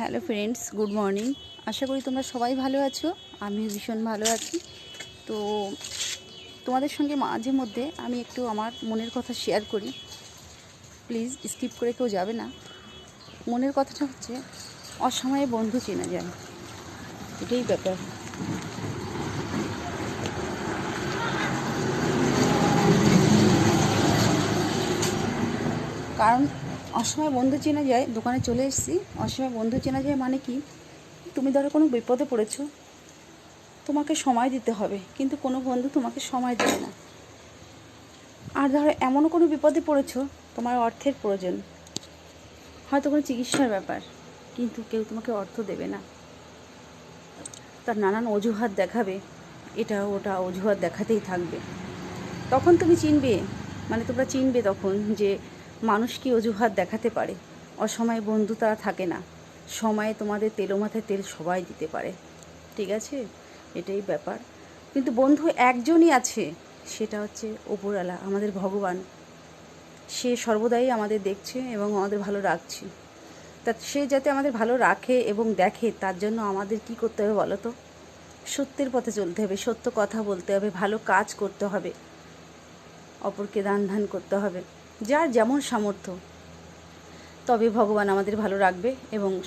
Hello friends, good morning. আশা করি তোমরা সবাই ভালো আছো, আমিও ভীষণ ভালো আছি। তো তোমাদের সঙ্গে মাঝে মধ্যে আমি একটু আমার মনের কথা শেয়ার করি। প্লিজ স্কিপ করে কেউ যাবে না। মনের কথাটা হচ্ছে, অসময়ে বন্ধু চেনা যায়। এটাই ব্যাপার। কারণ অসময় বন্ধু চেনা যায়, দোকানে চলে এসেছি। অসময় বন্ধু চেনা যায় মানে কি? তুমি ধরো কোনো বিপদে পড়েছো, তোমাকে সময় দিতে হবে, কিন্তু কোনো বন্ধু তোমাকে সময় দেবে না। আর ধরো এমনও কোনো বিপদে পড়েছো, তোমার অর্থের প্রয়োজন। হয়তো কোনো চিকিৎসার ব্যাপার, কিন্তু কেউ তোমাকে অর্থ দেবে না। তার নানান অজুহাত দেখাবে, এটা, ওটা অজুহাত দেখাতেই থাকবে। তখন তুমি চিনবে মানে তোমরা চিনবে তখন যে মানুষ কি অজুহাত দেখাতে পারে? অসময়ে বন্ধু তারা থাকে না। সময়ে তোমাদের তেলো মাথায় তেল সবাই দিতে পারে। ঠিক আছে? এটাই ব্যাপার। কিন্তু বন্ধু একজনই আছে, সেটা হচ্ছে ওপরওয়ালা, আমাদের ভগবান। সে সর্বদাই আমাদের দেখছে এবং আমাদের ভালো রাখছে। তা সে যাতে আমাদের ভালো রাখে এবং দেখে, তার জন্য আমাদের কি করতে হবে বলো তো? সত্যের পথে চলতে হবে, সত্য কথা বলতে হবে, ভালো কাজ করতে হবে, অপরকে দান ধান করতে হবে। যার যেমন সামর্থ্য তবে ভগবান আমাদের ভালো রাখবে এবং